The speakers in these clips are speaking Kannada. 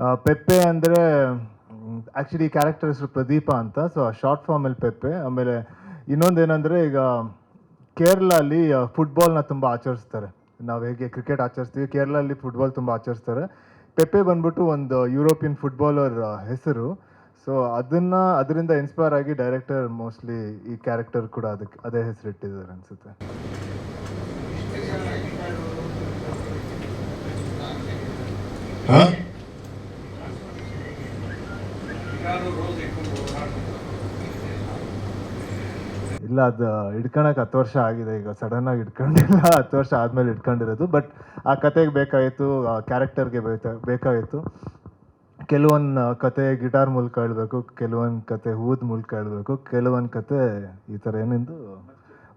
ಪೆಪ್ಪೆ ಅಂದರೆ ಆ್ಯಕ್ಚುಲಿ ಕ್ಯಾರೆಕ್ಟರ್ ಹೆಸರು ಪ್ರದೀಪ ಅಂತ. ಸೊ ಶಾರ್ಟ್ ಫಾರ್ಮಲ್ಲಿ ಪೆಪ್ಪೆ. ಆಮೇಲೆ ಇನ್ನೊಂದೇನೆಂದರೆ ಈಗ ಕೇರಳಲ್ಲಿ ಫುಟ್ಬಾಲ್ನ ತುಂಬ ಆಚರಿಸ್ತಾರೆ. ನಾವು ಹೇಗೆ ಕ್ರಿಕೆಟ್ ಆಚರಿಸ್ತೀವಿ, ಕೇರಳಲ್ಲಿ ಫುಟ್ಬಾಲ್ ತುಂಬ ಆಚರಿಸ್ತಾರೆ. ಪೆಪ್ಪೆ ಬಂದ್ಬಿಟ್ಟು ಒಂದು ಯುರೋಪಿಯನ್ ಫುಟ್ಬಾಲರ್ ಹೆಸರು. ಸೊ ಅದನ್ನು, ಅದರಿಂದ ಇನ್ಸ್ಪೈರ್ ಆಗಿ ಡೈರೆಕ್ಟರ್ ಮೋಸ್ಟ್ಲಿ ಈ ಕ್ಯಾರೆಕ್ಟರ್ ಕೂಡ ಅದಕ್ಕೆ, ಅದೇ ಹೆಸರು ಇಟ್ಟಿದ್ದಾರೆ ಅನ್ಸುತ್ತೆ. ಹಾ? ಇಲ್ಲ, ಅದು ಹಿಡ್ಕೊಳಕ್ಕೆ ಹತ್ತು ವರ್ಷ ಆಗಿದೆ. ಈಗ ಸಡನ್ ಆಗಿ ಇಟ್ಕೊಂಡಿಲ್ಲ ಹತ್ತು ವರ್ಷ ಆದ್ಮೇಲೆ ಇಟ್ಕೊಂಡಿರೋದು ಬಟ್ ಆ ಕತೆಗೆ ಬೇಕಾಯಿತು, ಆ ಕ್ಯಾರೆಕ್ಟರ್ಗೆ ಬೇಕಾಗಿತ್ತು ಕೆಲವೊಂದು ಕತೆ ಗಿಟಾರ್ ಮೂಲಕ ಹೇಳಬೇಕು ಕೆಲವೊಂದು ಕತೆ ಹೂದ್ ಮೂಲಕ ಹೇಳಬೇಕು ಕೆಲವೊಂದು ಕತೆ ಈ ಥರ ಏನಿಂದು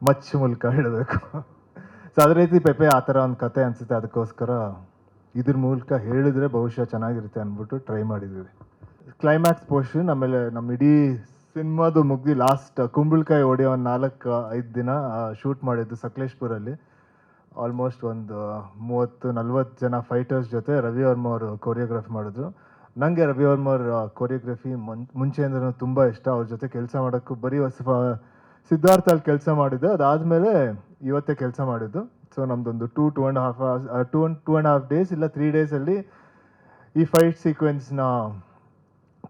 ಮಚ್ ಮೂಲಕ ಹೇಳಬೇಕು ಸೊ ಅದೇ ರೀತಿ ಪೆಪೆ ಆ ಥರ ಒಂದು ಕತೆ ಅನಿಸುತ್ತೆ. ಅದಕ್ಕೋಸ್ಕರ ಇದ್ರ ಮೂಲಕ ಹೇಳಿದ್ರೆ ಬಹುಶಃ ಚೆನ್ನಾಗಿರುತ್ತೆ ಅಂದ್ಬಿಟ್ಟು ಟ್ರೈ ಮಾಡಿದ್ದೀವಿ. ಕ್ಲೈಮ್ಯಾಕ್ಸ್ ಪೋರ್ಷನ್ ಆಮೇಲೆ ನಮ್ಮ ಇಡೀ ಸಿನಿಮಾದು ಮುಗ್ದು ಲಾಸ್ಟ್ ಕುಂಬಳಕಾಯಿ ಒಡೆಯೋ ಒಂದು ನಾಲ್ಕು ಐದು ದಿನ ಶೂಟ್ ಮಾಡಿದ್ದು ಸಕಲೇಶ್ಪುರಲ್ಲಿ. ಆಲ್ಮೋಸ್ಟ್ ಒಂದು ಮೂವತ್ತು, ನಲ್ವತ್ತು ಜನ ಫೈಟರ್ಸ್ ಜೊತೆ ರವಿ ವರ್ಮ ಅವರು ಕೊರಿಯೋಗ್ರಫಿ ಮಾಡಿದ್ರು. ನನಗೆ ರವಿ ವರ್ಮ ಅವ್ರ ಕೊರಿಯೋಗ್ರಫಿ ಮುನ್, ಮುಂಚೆಯಿಂದನೂ ತುಂಬ ಇಷ್ಟ. ಅವ್ರ ಜೊತೆ ಕೆಲಸ ಮಾಡೋಕ್ಕೂ ಬರೀ ಹೊಸ ಸಿದ್ಧಾರ್ಥ ಅಲ್ಲಿ ಕೆಲಸ ಮಾಡಿದ್ದೆ. ಅದಾದಮೇಲೆ ಇವತ್ತೇ ಕೆಲಸ ಮಾಡಿದ್ದು. ಸೊ ನಮ್ಮದೊಂದು two two and half two and two and half days ಇಲ್ಲ ತ್ರೀ ಡೇಸಲ್ಲಿ ಈ ಫೈಟ್ ಸೀಕ್ವೆನ್ಸ್ನ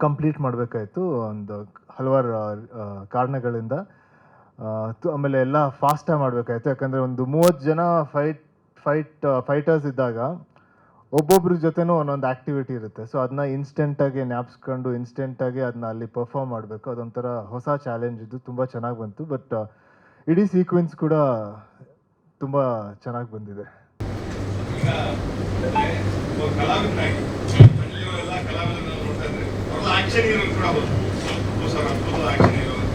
ಕಂಪ್ಲೀಟ್ ಮಾಡಬೇಕಾಯಿತು. ಒಂದು ಹಲವಾರು ಕಾರಣಗಳಿಂದ ಆಮೇಲೆ ಎಲ್ಲ ಫಾಸ್ಟಾಗಿ ಮಾಡಬೇಕಾಯ್ತು. ಯಾಕಂದರೆ ಒಂದು ಮೂವತ್ತು ಜನ ಫೈಟ್ ಫೈಟ್ ಫೈಟರ್ಸ್ ಇದ್ದಾಗ ಒಬ್ಬೊಬ್ರ ಜೊತೆನೂ ಒಂದೊಂದು ಆ್ಯಕ್ಟಿವಿಟಿ ಇರುತ್ತೆ. ಸೊ ಅದನ್ನ ಇನ್ಸ್ಟೆಂಟಾಗಿ ನ್ಯಾಪ್ಸ್ಕೊಂಡು ಇನ್ಸ್ಟೆಂಟಾಗಿ ಅದನ್ನ ಅಲ್ಲಿ ಪರ್ಫಾರ್ಮ್ ಮಾಡಬೇಕು. ಅದೊಂಥರ ಹೊಸ ಚಾಲೆಂಜ್ ಇದ್ದು ತುಂಬ ಚೆನ್ನಾಗಿ ಬಂತು. ಬಟ್ ಇಡೀ ಸೀಕ್ವೆನ್ಸ್ ಕೂಡ ತುಂಬ ಚೆನ್ನಾಗಿ ಬಂದಿದೆ. ಆಕ್ಷನ್ ಇರೋದು ಕೂಡ ಹೌದು. ಸರ್ ಅದ್ಭುತದ ಆಕ್ಷನ್ ಇರೋದು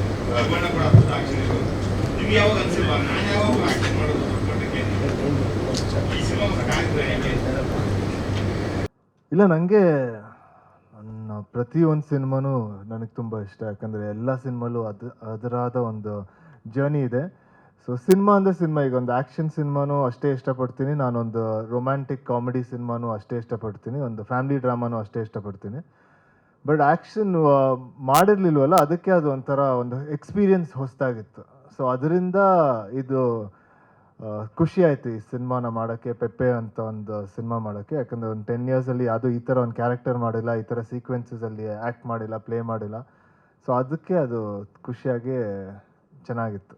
ಬಣ್ಣ ಕೂಡ ಅದ್ಭುತ ಆಕ್ಷನ್ ಇರೋದು ನಿಮ್ಗೆ ಯಾವಾಗ ಅನ್ಸಿಲ್ವಾ? ನಾನು ಯಾವಾಗ ಆಕ್ಷನ್ ಮಾಡೋದು ಮಟ್ಟಕ್ಕೆ ಈ ಸಿನಿಮಾ ಸಾಕಾಗಿದ್ರೆ ಹೇಗೆ? ಇಲ್ಲ ನನಗೆ ನನ್ನ ಪ್ರತಿಯೊಂದು ಸಿನಿಮಾನೂ ನನಗೆ ತುಂಬ ಇಷ್ಟ. ಯಾಕಂದರೆ ಎಲ್ಲ ಸಿನಿಮಾಲು ಅದು, ಅದರಾದ ಒಂದು ಜರ್ನಿ ಇದೆ. ಸೊ ಸಿನಿಮಾ ಅಂದರೆ ಸಿನಿಮಾ. ಈಗ ಒಂದು ಆ್ಯಕ್ಷನ್ ಸಿನಿಮಾನೂ ಅಷ್ಟೇ ಇಷ್ಟಪಡ್ತೀನಿ. ನಾನೊಂದು ರೊಮ್ಯಾಂಟಿಕ್ ಕಾಮಿಡಿ ಸಿನಿಮಾನೂ ಅಷ್ಟೇ ಇಷ್ಟಪಡ್ತೀನಿ. ಒಂದು ಫ್ಯಾಮಿಲಿ ಡ್ರಾಮಾನು ಅಷ್ಟೇ ಇಷ್ಟಪಡ್ತೀನಿ. ಬಟ್ ಆ್ಯಕ್ಷನ್ ಮಾಡಿರ್ಲಿಲ್ವಲ್ಲ, ಅದಕ್ಕೆ ಅದು ಒಂಥರ ಒಂದು ಎಕ್ಸ್ಪೀರಿಯನ್ಸ್ ಹೊಸದಾಗಿತ್ತು. ಸೊ ಅದರಿಂದ ಇದು ಖುಷಿ ಆಯಿತು ಈ ಸಿನಿಮಾನ ಮಾಡೋಕ್ಕೆ ಪೆಪ್ಪೆ ಅಂತ ಒಂದು ಸಿನಿಮಾ ಮಾಡೋಕ್ಕೆ. ಯಾಕಂದರೆ ಒಂದು ಟೆನ್ ಇಯರ್ಸಲ್ಲಿ ಅದು ಈ ಥರ ಒಂದು ಕ್ಯಾರೆಕ್ಟರ್ ಮಾಡಿಲ್ಲ, ಈ ಥರ ಸೀಕ್ವೆನ್ಸಸಲ್ಲಿ ಆ್ಯಕ್ಟ್ ಮಾಡಿಲ್ಲ ಪ್ಲೇ ಮಾಡಿಲ್ಲ. ಸೊ ಅದಕ್ಕೆ ಅದು ಖುಷಿಯಾಗಿ ಚೆನ್ನಾಗಿತ್ತು.